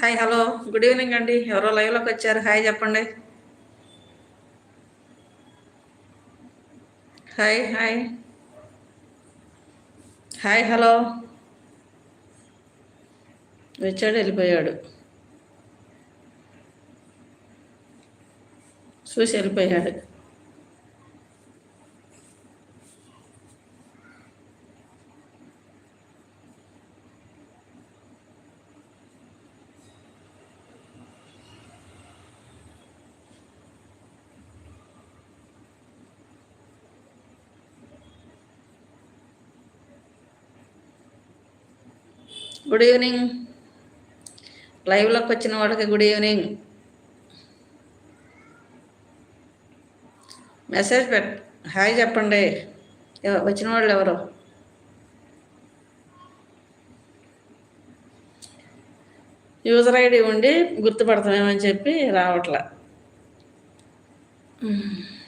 Hi hello good evening అండి ఎవరో లైవ్లోకి వచ్చారు. హాయ్ చెప్పండి. హాయ్ హాయ్ హాయ్ హలో వచ్చాడు వెళ్ళిపోయాడు. చూసి వెళ్ళిపోయాడు. గుడ్ ఈవినింగ్ లైవ్లోకి వచ్చిన వాళ్ళకి గుడ్ ఈవినింగ్ మెసేజ్ పెట్ హాయ్ చెప్పండి. వచ్చిన వాళ్ళు ఎవరు? యూజర్ ఐడి ఉండి గుర్తుపడతామేమని చెప్పి రావట్లే. Hmm.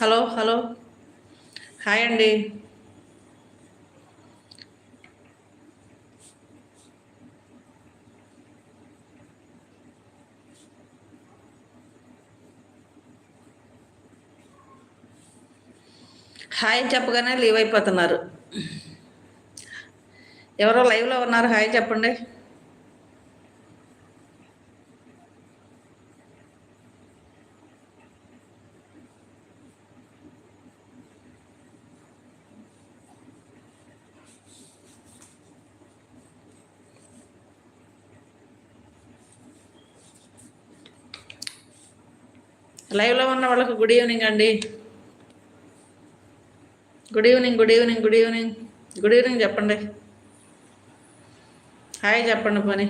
Hello hello. హాయ్ అండి. హాయ్ చెప్పగానే లీవ్ అయిపోతున్నారు. ఎవరో లైవ్లో ఉన్నారు. హాయ్ చెప్పండి. లైవ్లో ఉన్న వాళ్ళకు గుడ్ ఈవినింగ్ అండి. Good evening good evening good evening good evening చెప్పండి. హాయ్ చెప్పండి పని.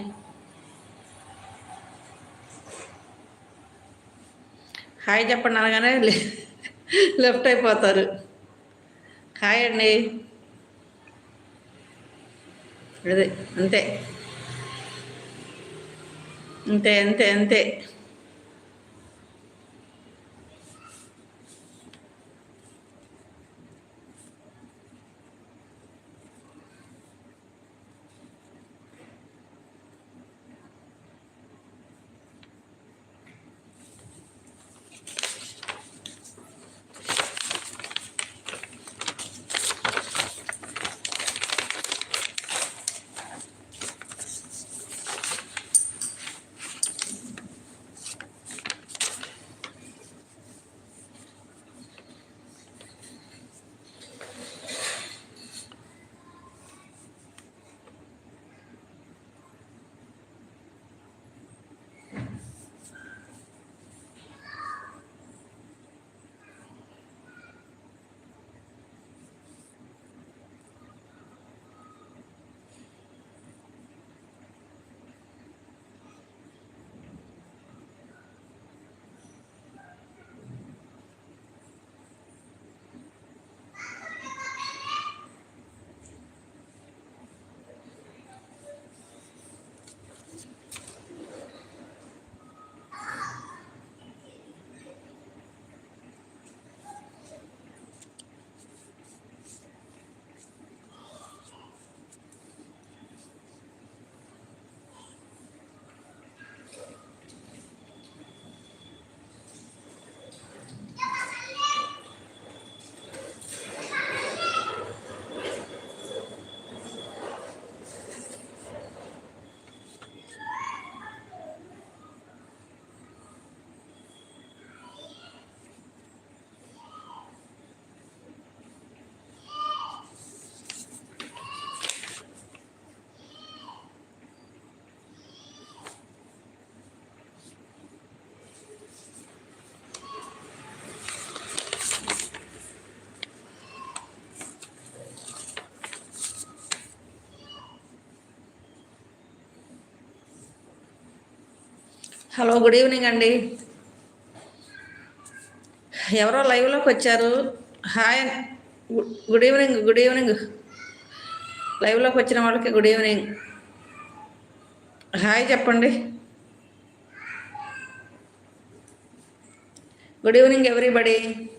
హాయ్ చెప్పండి అనగానే లే- లెఫ్ట్ అయిపోతారు. హాయ్ అండి. అదే అంతే. అంతే అంతే అంతే. హలో గుడ్ ఈవినింగ్ అండి. ఎవరో లైవ్లోకి వచ్చారు. Hi good evening good evening. లైవ్లోకి వచ్చిన వాళ్ళకి గుడ్ ఈవినింగ్. హాయ్ చెప్పండి. Good evening everybody.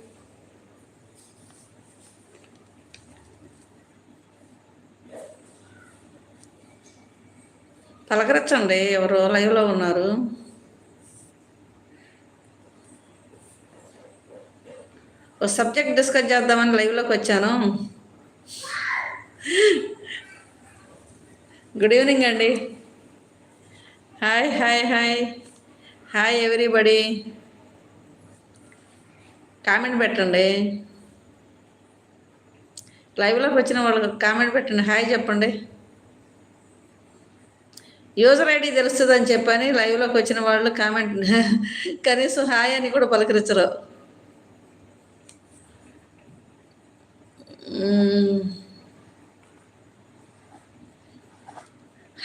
పలకరించండి ఎవరు లైవ్లో ఉన్నారు. ఓ సబ్జెక్ట్ డిస్కస్ చేద్దామని లైవ్లోకి వచ్చాను. గుడ్ ఈవినింగ్ అండి. Hi hi hi hi everybody comment పెట్టండి. లైవ్లోకి వచ్చిన వాళ్ళకి కామెంట్ పెట్టండి. హాయ్ చెప్పండి. యూజర్ ఐడి తెలుస్తుందని చెప్పని లైవ్లోకి వచ్చిన వాళ్ళు కామెంట్ కనీసం హాయ్ అని కూడా పలకరించరు.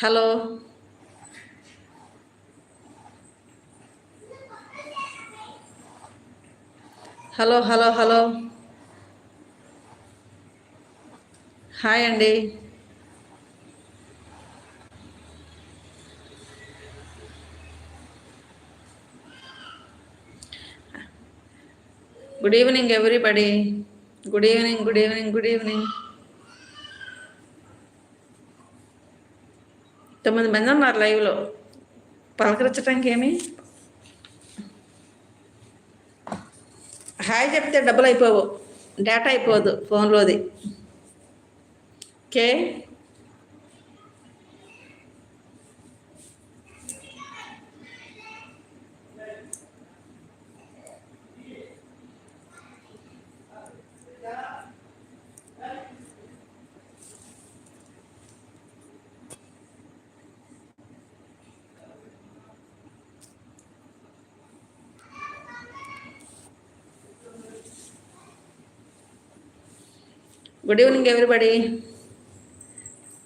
Hello. Hello hello hello. Hi అండి. Good evening everybody. Good evening good evening good evening. తొమ్మిది మంది ఉన్నారు లైవ్లో పలకరించడానికి ఏమి హాయ్ చెప్తే డబ్బులు అయిపోవు. డేటా అయిపోదు ఫోన్లోది okay good evening everybody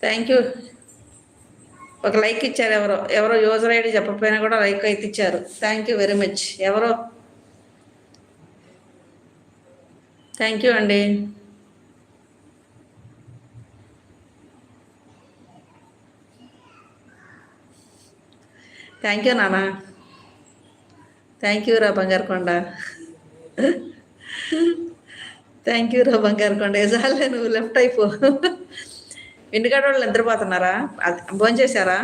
thank you ఒక లైక్ ఇచ్చారు ఎవరో ఎవరో యూజర్ ఐడి చెప్పకపోయినా కూడా లైక్ అయితే ఇచ్చారు. థ్యాంక్ యూ వెరీ మచ్ ఎవరో? థ్యాంక్ యూ అండి. థ్యాంక్ యూ నాన్న థ్యాంక్ యూ రా బంగారు కొండ. థ్యాంక్ యూ రా బంగారు కొండ చాలే నువ్వు లెఫ్ట్ అయిపో. ఇంటికాడ వాళ్ళు నిద్రపోతున్నారా? అది భోంచేశారా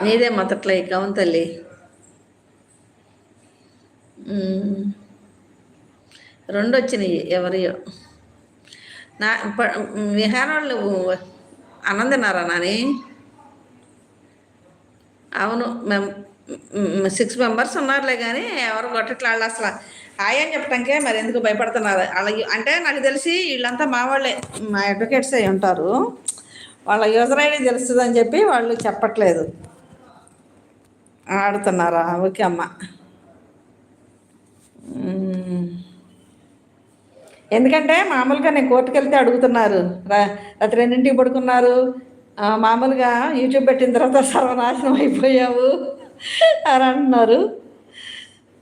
నీదే మొదట్లో ఇక అవును తల్లి. రెండు వచ్చినాయి ఎవరియో. నా విహారాలు అన్నం తిన్నారా నాని? అవును మేము సిక్స్ మెంబర్స్ ఉన్నారులే కానీ ఎవరు కొట్టట్లా వాళ్ళు అసలు. హాయ్ అని చెప్పడానికే మరి ఎందుకు భయపడుతున్నారు? అలాగే అంటే నాకు తెలిసి వీళ్ళంతా మా వాళ్ళే మా అడ్వకేట్స్ అయి ఉంటారు. వాళ్ళ యూజర్ ఐడి తెలుస్తుందని చెప్పి వాళ్ళు చెప్పట్లేదు. ఆడుతున్నారా? ఓకే అమ్మ. ఎందుకంటే మామూలుగా నేను కోర్టుకు వెళ్తే అడుగుతున్నారు. రా- రాత్రి పడుకున్నారు. మామూలుగా యూట్యూబ్ పెట్టిన తర్వాత సర్వనాశనం అయిపోయావు. అని అంటున్నారు.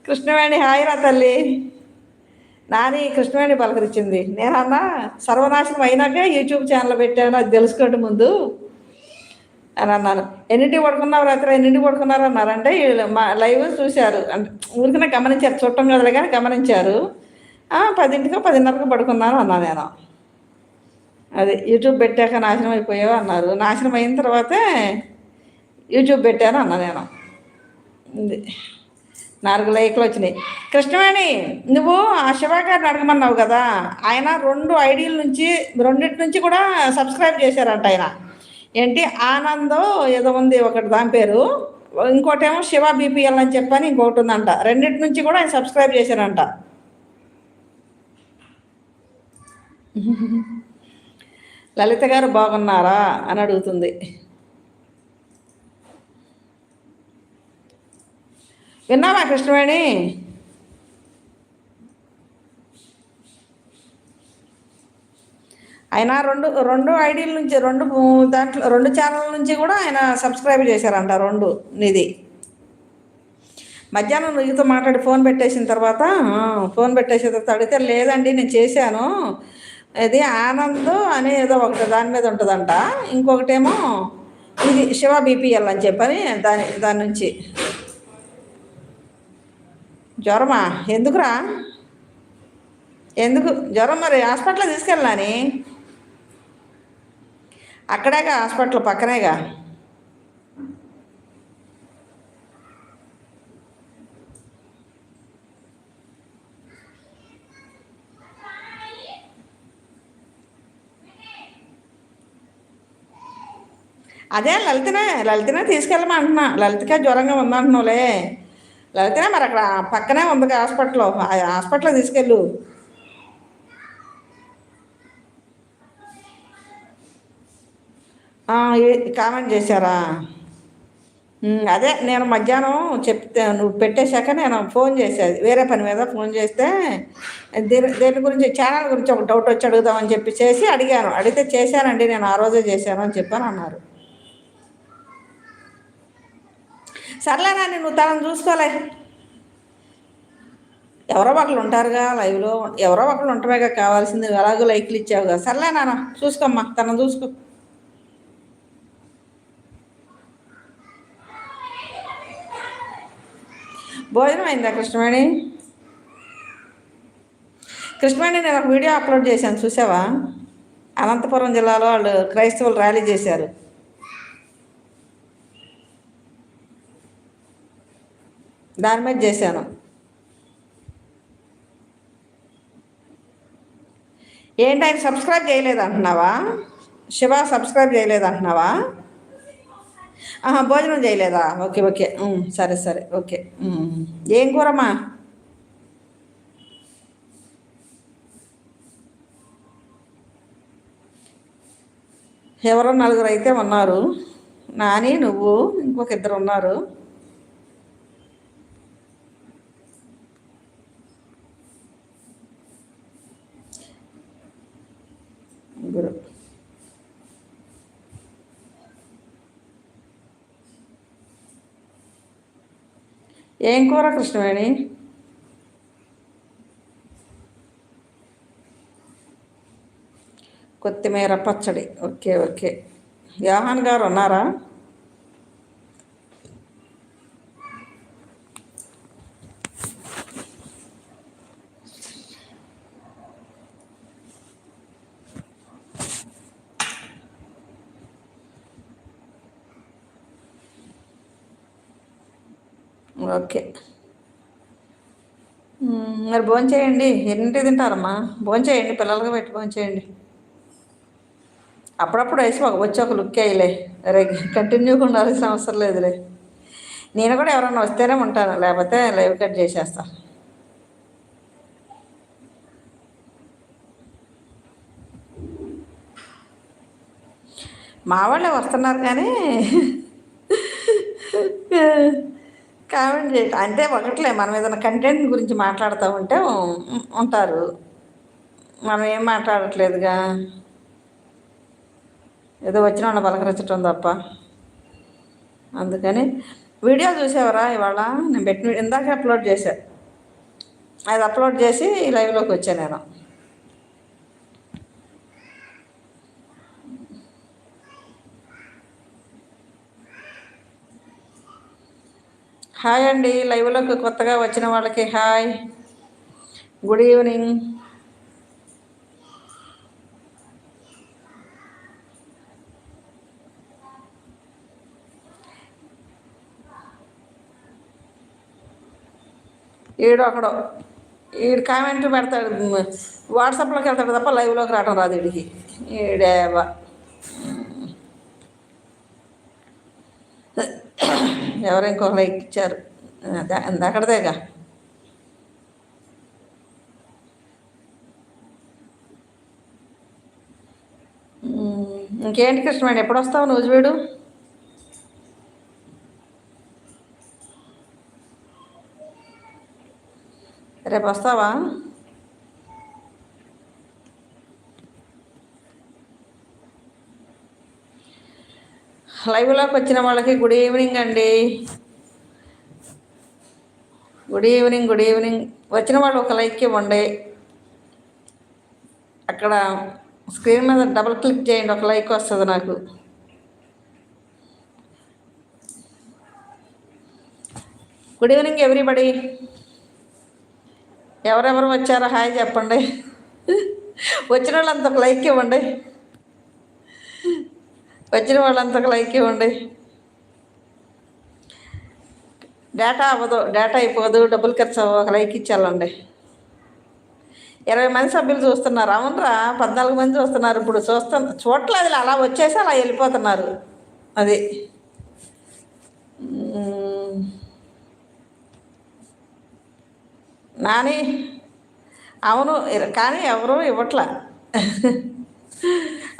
కృష్ణవేణి హాయిరా తల్లి. నాని కృష్ణవేణి పలకరించింది. నేనన్నా సర్వనాశనం అయినాకే యూట్యూబ్ ఛానల్ పెట్టాను అది తెలుసుకోండి ముందు అని అన్నాను. ఎన్నింటి పడుకున్నావు రాత్రి? ఎన్నింటి పడుకున్నారు అన్నారంటే మా లైవ్ చూశారు. అంటే ఊరికనే గమనించారు. చుట్టం కదలే కానీ గమనించారు. పదింటికో పదిన్నరకు పడుకున్నాను అన్నా నేను. అది యూట్యూబ్ పెట్టాక నాశనం అయిపోయావు అన్నారు. నాశనం అయిన తర్వాతే యూట్యూబ్ పెట్టాను అన్నా నేను. నాలుగు లైక్లు వచ్చినాయి. కృష్ణవేణి నువ్వు ఆ శివ గారిని అడగమన్నావు కదా ఆయన రెండు ఐడీల నుంచి రెండింటి నుంచి కూడా సబ్స్క్రైబ్ చేశారంట ఆయన. ఏంటి? ఆనందో ఏదో ఉంది ఒకటి దాని పేరు. ఇంకోటేమో శివ బీపీఎల్ అని చెప్పని ఇంకొకటి ఉందంట. రెండింటి నుంచి కూడా ఆయన సబ్స్క్రైబ్ చేశారంట. లలిత గారు బాగున్నారా అని అడుగుతుంది. విన్నావా కృష్ణవేణి? ఆయన రెండు రెండు ఐడీల నుంచి రెండు దాంట్లో రెండు ఛానల్ నుంచి కూడా ఆయన సబ్స్క్రైబ్ చేశారంట రెండు నిధి. మధ్యాహ్నం నువ్వుతో మాట్లాడి ఫోన్ పెట్టేసిన తర్వాత ఫోన్ పెట్టేసిన తర్వాత అడిగితే లేదండి నేను చేశాను. ఇది ఆనంద్ అనే ఏదో ఒకటి దాని మీద ఉంటుందంట. ఇంకొకటేమో ఇది శివ బీపీఎల్ అని చెప్పని దాని దాని నుంచి. జ్వరమా? ఎందుకురా? ఎందుకు? జ్వరం మరి హాస్పిటల్ తీసుకెళ్ళాని అక్కడేగా హాస్పిటల్ పక్కనేగా? అదే లలితనే లలితనే తీసుకెళ్ళమంటున్నా. లలితకే జ్వరంగా ఉందంటున్నావులే. లేకపోతే మరి అక్కడ పక్కనే ఉంది హాస్పిటల్. హాస్పిటల్లో తీసుకెళ్ళు. కామెంట్ చేశారా? అదే నేను మధ్యాహ్నం చెప్తే నువ్వు పెట్టేశాక నేను ఫోన్ చేసేది వేరే పని మీద ఫోన్ చేస్తే దీని దేని గురించి ఛానల్ గురించి ఒక డౌట్ వచ్చి అడుగుదామని చెప్పి చేసి అడిగాను. అడిగితే చేశానండి నేను ఆ రోజే చేశాను అని చెప్పాను అన్నారు. సర్లేనా నువ్వు తనను చూసుకోలే. ఎవరో ఒకళ్ళు ఉంటారుగా లైవ్లో. ఎవరో ఒకళ్ళు ఉంటామేగా కావాల్సింది ఎలాగో లైక్లు ఇచ్చావుగా సర్లే నాన్న చూసుకోమ్మా తనను చూసుకో. భోజనం అయిందా కృష్ణవేణి? కృష్ణవేణి నేను ఒక వీడియో అప్లోడ్ చేశాను చూసావా? అనంతపురం జిల్లాలో వాళ్ళు క్రైస్తవులు ర్యాలీ చేశారు. దాని మీద చేశాను. ఏంటి ఆయన సబ్స్క్రైబ్ చేయలేదు అంటున్నావా? శివ సబ్స్క్రైబ్ చేయలేదు అంటున్నావా? భోజనం చేయలేదా? Okay okay. సరే సరే ఓకే. ఏం కూరమ్మా? ఎవరో నలుగురు అయితే ఉన్నారు. నాని నువ్వు ఇంకొక ఇద్దరు ఉన్నారు. గురు ఏం కూర కృష్ణవేణి? కొత్తిమీర పచ్చడి. Okay okay. యోహాన్ గారు ఉన్నారా ఓకే మరి భోంచేయండి ఎన్నింటి తింటారమ్మా? భోంచేయండి పిల్లలకి పెట్టి భోంచేయండి అప్పుడప్పుడు వేసి ఒక వచ్చి ఒక లుక్ అయ్యలే రే కంటిన్యూగా ఉండాల్సిన అవసరం లేదులే. నేను కూడా ఎవరన్నా వస్తేనే ఉంటాను. లేకపోతే లైవ్ కట్ చేసేస్తా. మా వాళ్ళే వస్తున్నారు కానీ కామెంట్ చేయ అంటే ఒకట్లే మనం ఏదైనా కంటెంట్ గురించి మాట్లాడుతూ ఉంటే ఉంటారు. మనం ఏం మాట్లాడట్లేదుగా. ఏదో వచ్చిన వాళ్ళ పలకరించటం తప్ప. అందుకని వీడియో చూసేవరా ఇవాళ? నేను పెట్టిన ఇందాక అప్లోడ్ చేశా. అది అప్లోడ్ చేసి లైవ్లోకి వచ్చాను నేను. హాయ్ అండి లైవ్లోకి కొత్తగా వచ్చిన వాళ్ళకి హాయ్. గుడ్ ఈవినింగ్ ఈడు ఒకడు ఈడు కామెంట్ పెడతాడు వాట్సాప్లోకి వెళ్తాడు తప్ప లైవ్లోకి రావడం రాదు వీడికి ఈడేవా. ఎవరు ఇంకొక లైక్ ఇచ్చారు అక్కడదేగా ఇంకేంటి కృష్ణమేణ ఎప్పుడు వస్తావు నువ్వు వీడు రేపు వస్తావా లైవ్లోకి వచ్చిన వాళ్ళకి గుడ్ ఈవినింగ్ అండి. గుడ్ ఈవినింగ్ గుడ్ ఈవినింగ్ వచ్చిన వాళ్ళు ఒక లైక్ ఇవ్వండి. అక్కడ స్క్రీన్ మీద డబుల్ క్లిక్ చేయండి ఒక లైక్ వస్తుంది నాకు. గుడ్ ఈవినింగ్ ఎవ్రీబడి ఎవరెవరు వచ్చారో హాయ్ చెప్పండి. వచ్చిన వాళ్ళంత ఒక లైక్ ఇవ్వండి. వచ్చిన వాళ్ళంత లైక్ ఇవ్వండి. డేటా అవ్వదు డేటా అయిపోదు డబ్బులు ఖర్చు అవ్వదు ఒక లైక్ ఇచ్చేయాలండి. ఇరవై మంది సభ్యులు చూస్తున్నారు. అవునరా పద్నాలుగు మంది చూస్తున్నారు. ఇప్పుడు చూస్తా చూడట్లేదు అలా వచ్చేసి అలా వెళ్ళిపోతున్నారు. అది. నాని అవును కానీ ఎవరు ఇవ్వట్లా?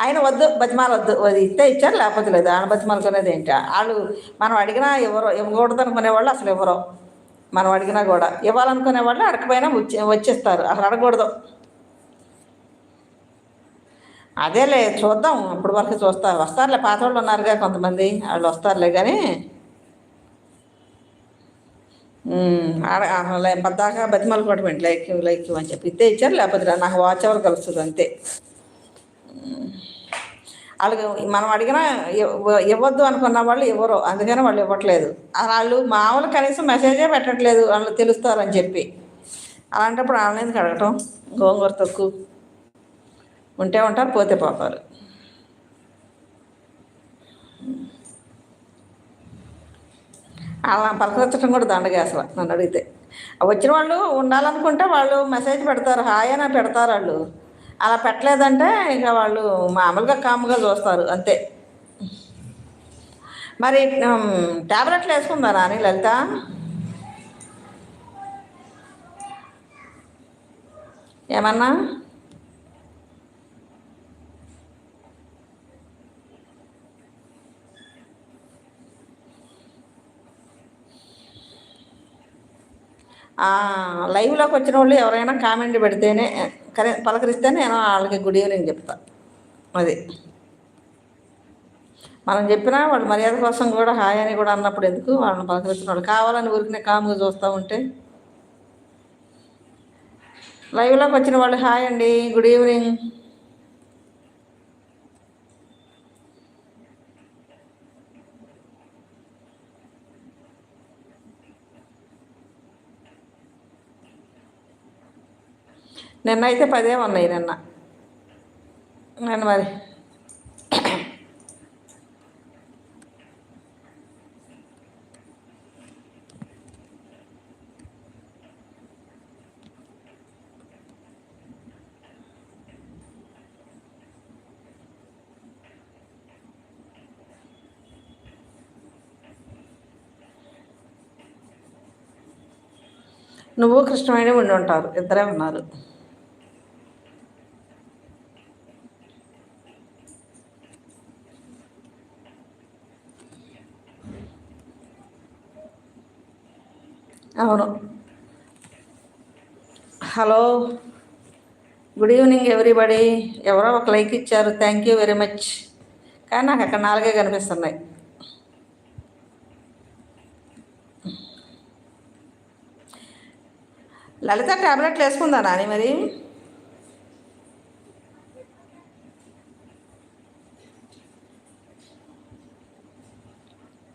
ఆయన వద్దు బతిమాల వద్దు అది ఇస్తే ఇచ్చారు లేకపోతే లేదు. ఆయన బతిమాలకునేది ఏంటి? వాళ్ళు మనం అడిగినా ఎవరో ఇవ్వకూడదు అనుకునేవాళ్ళు అసలు ఎవరో. మనం అడిగినా కూడా. ఇవ్వాలనుకునే వాళ్ళు అడగపోయినా వచ్చి వచ్చేస్తారు. అసలు అడగకూడదు. అదేలే చూద్దాం. ఇప్పుడు వరకు చూస్తా వస్తారులే పాత వాళ్ళు ఉన్నారుగా కొంతమంది. వాళ్ళు వస్తారులే కానీ. అసలు పద్దాకా బతిమాలు కూడా లైక్ లైక్ అని చెప్పి ఇస్తే ఇచ్చారు లేకపోతే నాకు వాచ్ అవర్ కలుస్తుంది అంతే. వాళ్ళకి మనం అడిగినా ఇవ్వద్దు అనుకున్న వాళ్ళు ఇవ్వరు. అందుకని వాళ్ళు ఇవ్వట్లేదు. వాళ్ళు మామూలు కనీసం మెసేజే పెట్టట్లేదు. వాళ్ళు తెలుస్తారని చెప్పి. అలాంటప్పుడు వాళ్ళని ఎందుకు అడగటం? గోంగూర తక్కువ. ఉంటే ఉంటారు పోతే పోతారు. అలా పలకరించడం కూడా దండగా అసలు నన్ను అడిగితే. వచ్చిన వాళ్ళు ఉండాలనుకుంటే వాళ్ళు మెసేజ్ పెడతారు. హాయ్ అని పెడతారు వాళ్ళు. అలా పెట్టలేదంటే ఇక వాళ్ళు మామూలుగా కాముగా చూస్తారు అంతే. మరి ట్యాబ్లెట్లు వేసుకుందా నాని లలిత? ఏమన్నా? లైవ్లోకి వచ్చిన వాళ్ళు ఎవరైనా కామెంట్ పెడితేనే కరెంట్ పలకరిస్తే నేను వాళ్ళకి గుడ్ ఈవినింగ్ చెప్తా. అది. మనం చెప్పినా వాళ్ళు మర్యాద కోసం కూడా హాయ్ అని కూడా అన్నప్పుడు ఎందుకు వాళ్ళని పలకరిస్తున్నాడు? కావాలని ఊరికినే కాముగా చూస్తూ ఉంటే. లైవ్లోకి వచ్చిన వాళ్ళు హాయ్ అండి గుడ్ ఈవినింగ్. నిన్న అయితే పదే ఉన్నాయి నిన్న. నిన్న మరి. నువ్వు కృష్ణవేణి ఉండి ఉంటారు. ఇద్దరే ఉన్నారు. అవును. హలో. Good evening everybody. ఎవరో ఒక లైక్ ఇచ్చారు. Thank you very much. కానీ నాకు అక్కడ నాలుగే కనిపిస్తున్నాయి. లలిత ట్యాబ్లెట్లు వేసుకుందా నాని మరి?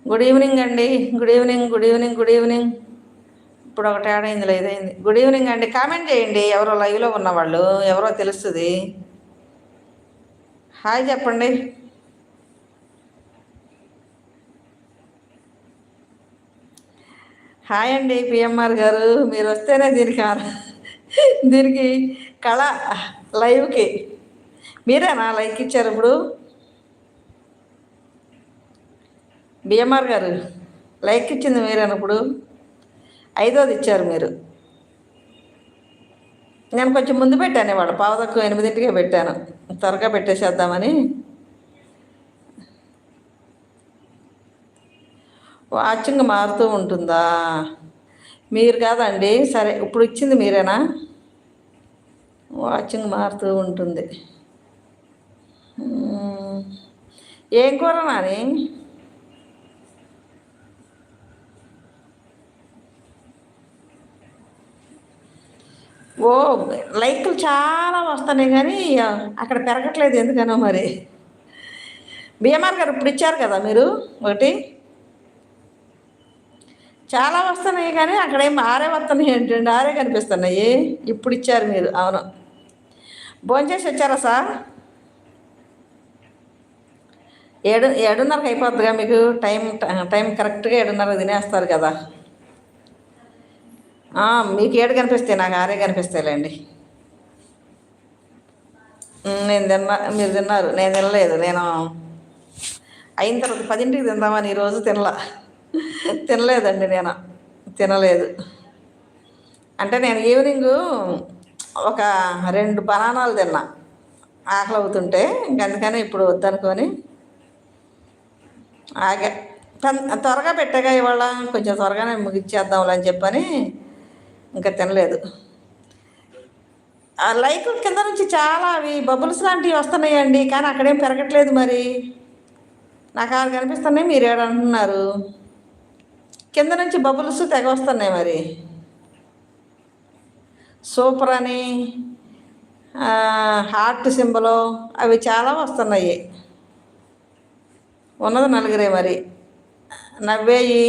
గుడ్ ఈవినింగ్ అండి. Good evening good evening good evening. ఇప్పుడు ఒకటి యాడ్ అయింది. లేదైంది గుడ్ ఈవినింగ్ అండి. కామెంట్ చేయండి. ఎవరో లైవ్లో ఉన్నవాళ్ళు ఎవరో తెలుస్తుంది. హాయ్ చెప్పండి. హాయ్ అండి పిఎంఆర్ గారు. మీరు వస్తేనే దీనికి దీనికి కళ లైవ్కి మీరేనా లైక్ ఇచ్చారు ఇప్పుడు? బిఎంఆర్ గారు లైక్ ఇచ్చింది మీరేనా ఇప్పుడు? ఐదోది ఇచ్చారు మీరు. నేను కొంచెం ముందు పెట్టాను ఇవాళ. పావుదక్కు ఎనిమిదింటికే పెట్టాను. త్వరగా పెట్టేసేద్దామని. వాచింగ్ మారుతూ ఉంటుందా? మీరు కాదండి. సరే ఇప్పుడు ఇచ్చింది మీరేనా? వాచింగ్ మారుతూ ఉంటుంది. ఏం కూర నాని? ఓ లైక్లు చాలా వస్తున్నాయి కానీ అక్కడ పెరగట్లేదు ఎందుకనో మరి. బిఎంఆర్ గారు ఇప్పుడు ఇచ్చారు కదా మీరు ఒకటి. చాలా వస్తున్నాయి కానీ అక్కడ ఏం ఆరే వస్తున్నాయి ఏంటండి ఆరే కనిపిస్తున్నాయి. ఇప్పుడు ఇచ్చారు మీరు అవును. భోంచేసి వచ్చారా సార్? ఏడు ఏడున్నరకు అయిపోద్దిగా మీకు టైం టైం కరెక్ట్గా ఏడున్నర తినేస్తారు కదా. మీకు ఏడు కనిపిస్తాయి నాకు ఆరే కనిపిస్తాయిలేండి. నేను తిన్నా మీరు తిన్నారు. నేను తినలేదు. నేను అయిన తర్వాత పదింటికి తిందామని ఈరోజు తినలా. తినలేదండి నేను. తినలేదు. అంటే నేను ఈవినింగ్ ఒక రెండు బనానాలు తిన్నా. ఆకలి అవుతుంటే ఇంక అందుకని ఇప్పుడు వద్దనుకొని ఆగా. త్వరగా పెట్టగా ఇవాళ. కొంచెం త్వరగానే ముగిచ్చేద్దాంలే అని చెప్పని ఇంకా తినలేదు. ఆ లైక్ కింద నుంచి చాలా అవి బబుల్స్ లాంటివి వస్తున్నాయండి కానీ అక్కడేం పెరగట్లేదు మరి. నాకు అవి కనిపిస్తున్నాయి మీరు ఏడంటున్నారు అంటున్నారు. కింద నుంచి బబుల్స్ తెగ వస్తున్నాయి మరి. సూపర్ అని హార్ట్ సింబలు అవి చాలా వస్తున్నాయి. ఉన్నది నలుగురే మరి. నవ్వేయి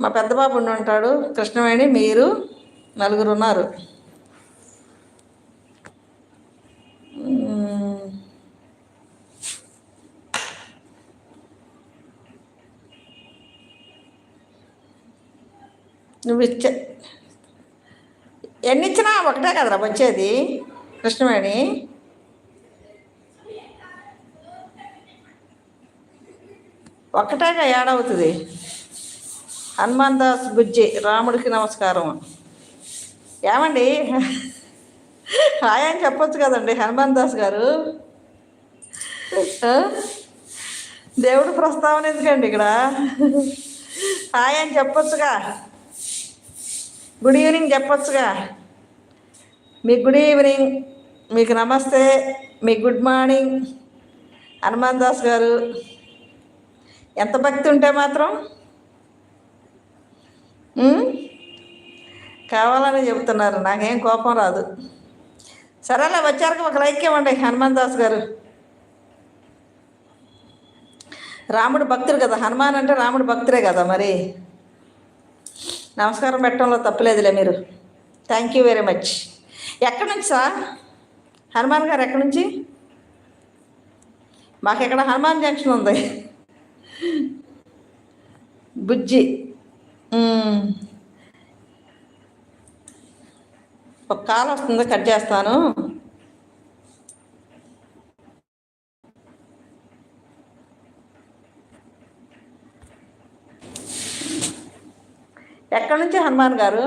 మా పెద్ద బాబు ఉండి ఉంటాడు. కృష్ణవేణి మీరు నలుగురు ఉన్నారు. నువ్వు ఇచ్చే ఎన్ని ఇచ్చినా ఒకటే కదరా వచ్చేది. కృష్ణవేణి. ఒక్కటేగా ఏడవుతుంది హనుమాన్ దాస్ బుజ్జి రాముడికి నమస్కారం. ఏమండి? హాయ్ అని చెప్పొచ్చు కదండి హనుమాన్ దాస్ గారు. దేవుడు దేవుడి ప్రస్తావన ఎందుకండి ఇక్కడ? హాయ్ అని చెప్పొచ్చుగా. గుడ్ ఈవినింగ్ చెప్పొచ్చుగా. మీకు గుడ్ ఈవినింగ్ మీకు నమస్తే మీకు గుడ్ మార్నింగ్ హనుమాన్ దాస్ గారు. ఎంత భక్తి ఉంటే మాత్రం కావాలని చెబుతున్నారు. నాకేం కోపం రాదు. సరేలే వచ్చాక ఒక లైక్ ఇవ్వండి హనుమాన్ దాస్ గారు. రాముడు భక్తుడు కదా. హనుమాన్ అంటే రాముడు భక్తుడే కదా మరి. నమస్కారం పెట్టడంలో తప్పులేదులే మీరు. థ్యాంక్ యూ వెరీ మచ్ ఎక్కడి నుంచి సార్? హనుమాన్ గారు ఎక్కడి నుంచి? మాకు ఇక్కడ హనుమాన్ జంక్షన్ ఉంది? బుజ్జి. ఒక కాల్ వస్తుంది కట్ చేస్తాను. ఎక్కడి నుంచి హనుమాన్ గారు?